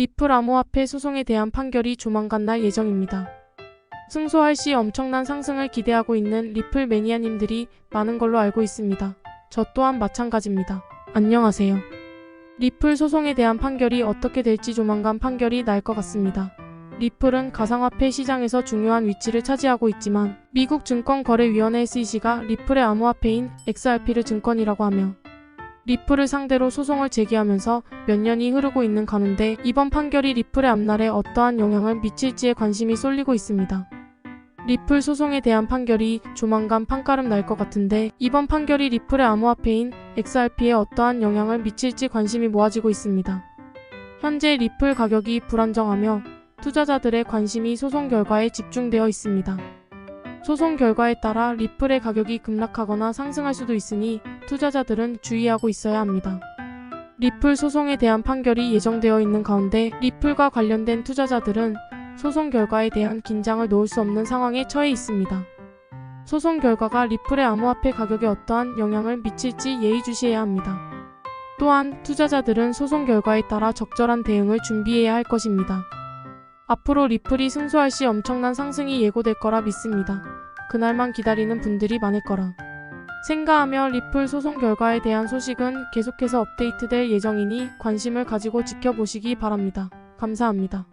리플 암호화폐 소송에 대한 판결이 조만간 날 예정입니다. 승소할 시 엄청난 상승을 기대하고 있는 리플 매니아님들이 많은 걸로 알고 있습니다. 저 또한 마찬가지입니다. 안녕하세요. 리플 소송에 대한 판결이 어떻게 될지 조만간 판결이 날 것 같습니다. 리플은 가상화폐 시장에서 중요한 위치를 차지하고 있지만 미국 증권거래위원회 SEC가 리플의 암호화폐인 XRP를 증권이라고 하며 리플을 상대로 소송을 제기하면서 몇 년이 흐르고 있는 가운데 이번 판결이 리플의 앞날에 어떠한 영향을 미칠지에 관심이 쏠리고 있습니다. 리플 소송에 대한 판결이 조만간 판가름 날 것 같은데 이번 판결이 리플의 암호화폐인 XRP에 어떠한 영향을 미칠지 관심이 모아지고 있습니다. 현재 리플 가격이 불안정하며 투자자들의 관심이 소송 결과에 집중되어 있습니다. 소송 결과에 따라 리플의 가격이 급락하거나 상승할 수도 있으니 투자자들은 주의하고 있어야 합니다. 리플 소송에 대한 판결이 예정되어 있는 가운데 리플과 관련된 투자자들은 소송 결과에 대한 긴장을 놓을 수 없는 상황에 처해 있습니다. 소송 결과가 리플의 암호화폐 가격에 어떠한 영향을 미칠지 예의주시해야 합니다. 또한 투자자들은 소송 결과에 따라 적절한 대응을 준비해야 할 것입니다. 앞으로 리플이 승소할 시 엄청난 상승이 예고될 거라 믿습니다. 그날만 기다리는 분들이 많을 거라. 생가하며 리플 소송 결과에 대한 소식은 계속해서 업데이트될 예정이니 관심을 가지고 지켜보시기 바랍니다. 감사합니다.